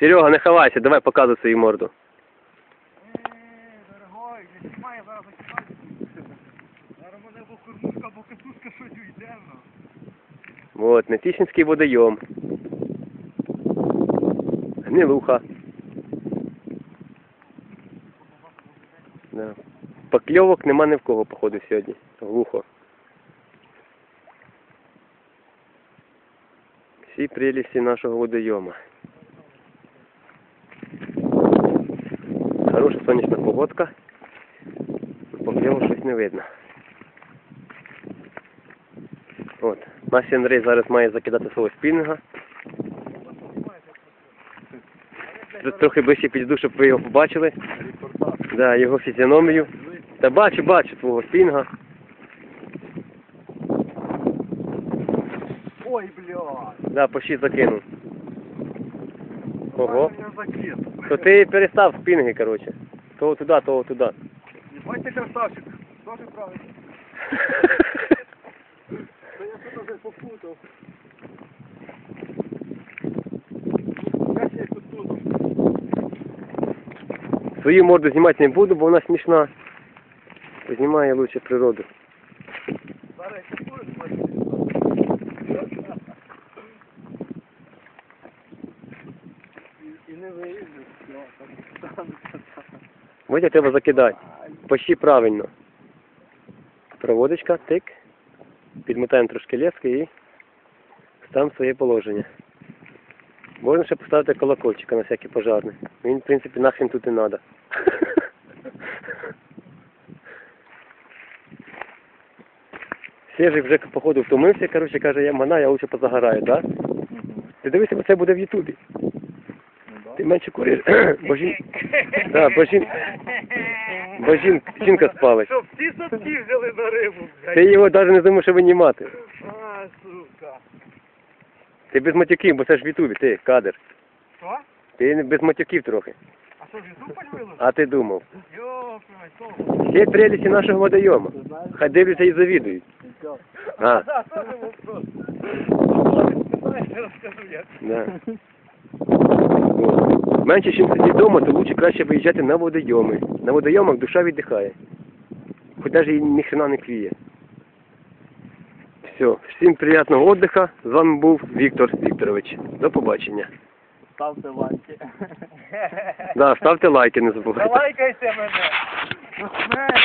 Серега, не ховайся, давай показуй свою морду. Дорогой, не знімай, зараз закидаю. Зараз мене або кормушка, або катушка водойом. Гнилуха. Да. Покльовок нема ні в кого, походу, сьогодні. Глухо. Всі прелісті нашого водойома. Хороша сонячна погодка. Покльовок щось не видно. От. Наш Андрій зараз має закидати свого спінінга. Тут трохи ближче підійду, щоб ви його побачили. Да, його фізіономію. Та бачу, бачу твого спінга. Ой, блядь. Да, почти закинув. Ого. То ти перестав спінги, коротше. Того туди, того туди. Ебать ти красавчик. Дуже правильно. Та я тут вже попутав. Свою морду знімати не буду, бо вона смішна. Знімає лучше природу. Зараз я купую, І не виїду. Водя треба закидати. Почти правильно. Проводочка, тик. Підмотаємо трошки лески і ставимо своє положення. Можна ще поставити колокольчика на всякий пожарний. Він, в принципі, нахрен тут і треба. Свежий вже, походу, втомився, коротше, каже, я мана, я лучше позагораю, так? Да? Ти дивися, бо це буде в Ютубі. Ти менше куриш, бо жін... Да, бо жін... Бо жін... жінка спалить. Щоб всі садки взяли на рибу, блядь. Ти його навіть не зможеш винімати. А, сука. Ти без матюків, бо це ж в Ютубі, ти, кадр. Що? Ти не- без матюків трохи. А що, вже зупаль виложив? А ти думав. Йопай, то. Всі прелісті нашого водойому. Хай дивляться і завідують. А, Да, теж вопрос. Я розкажу як. да. От. Менше, чим сидіти вдома, то лучше краще виїжджати на водойоми. На водойомах душа віддихає. Хоч навіть і ні хрена не кліє. Все, всім приємного отдиха. З вами був Віктор Вікторович. До побачення. Ставте лайки. Да, ставте лайки, не забувайте. Залайкайте мене. До смерті.